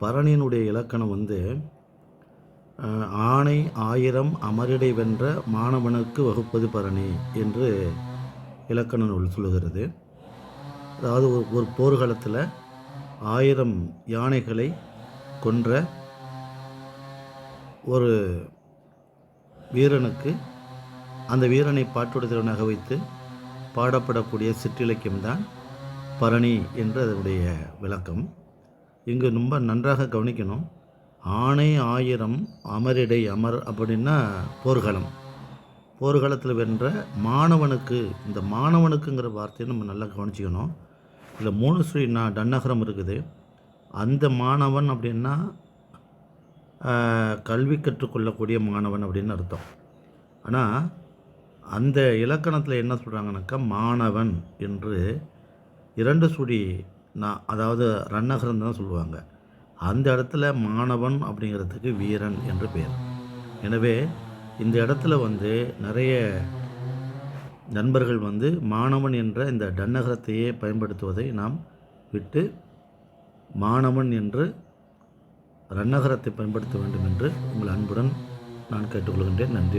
பரணியினுடைய இலக்கணம் வந்து ஆணை ஆயிரம் அமரிடை வென்ற மாணவனுக்கு வகுப்பது பரணி என்று இலக்கண நூல் சொல்லுகிறது. அதாவது ஒரு ஒரு போர்க்களத்தில் ஆயிரம் யானைகளை கொன்ற ஒரு வீரனுக்கு அந்த வீரனை பாட்டுடைத்தவனாக வைத்து பாடப்படக்கூடிய சிற்றிலக்கியம்தான் பரணி என்று அதனுடைய விளக்கம். இங்கு ரொம்ப நன்றாக கவனிக்கணும். ஆணை ஆயிரம் அமரிடை அமர் அப்படின்னா போர்க்களம். போர்க்களத்தில் வென்ற மாணவனுக்கு இந்த மாணவனுக்குங்கிற வார்த்தையை நம்ம நல்லா கவனிச்சிக்கணும். இதில் மூணு ஸ்ரீ நான் டன்னகரம் இருக்குது. அந்த மாணவன் அப்படின்னா கல்வி கற்றுக்கொள்ளக்கூடிய மாணவன் அப்படின்னு அர்த்தம். ஆனால் அந்த இலக்கணத்தில் என்ன சொல்கிறாங்கனாக்கா மாணவன் என்று இரண்டு சுடி நான் அதாவது ரன்னகரம் தான் சொல்லுவாங்க. அந்த இடத்துல மாணவன் அப்படிங்கிறதுக்கு வீரன் என்று பெயர். எனவே இந்த இடத்துல வந்து நிறைய நண்பர்கள் வந்து மாணவன் என்ற இந்த டன்னகரத்தையே பயன்படுத்துவதை நாம் விட்டு மாணவன் என்று ரன்னகரத்தை பயன்படுத்த வேண்டும் என்று உங்கள் அன்புடன் நான் கேட்டுக்கொள்கின்றேன். நன்றி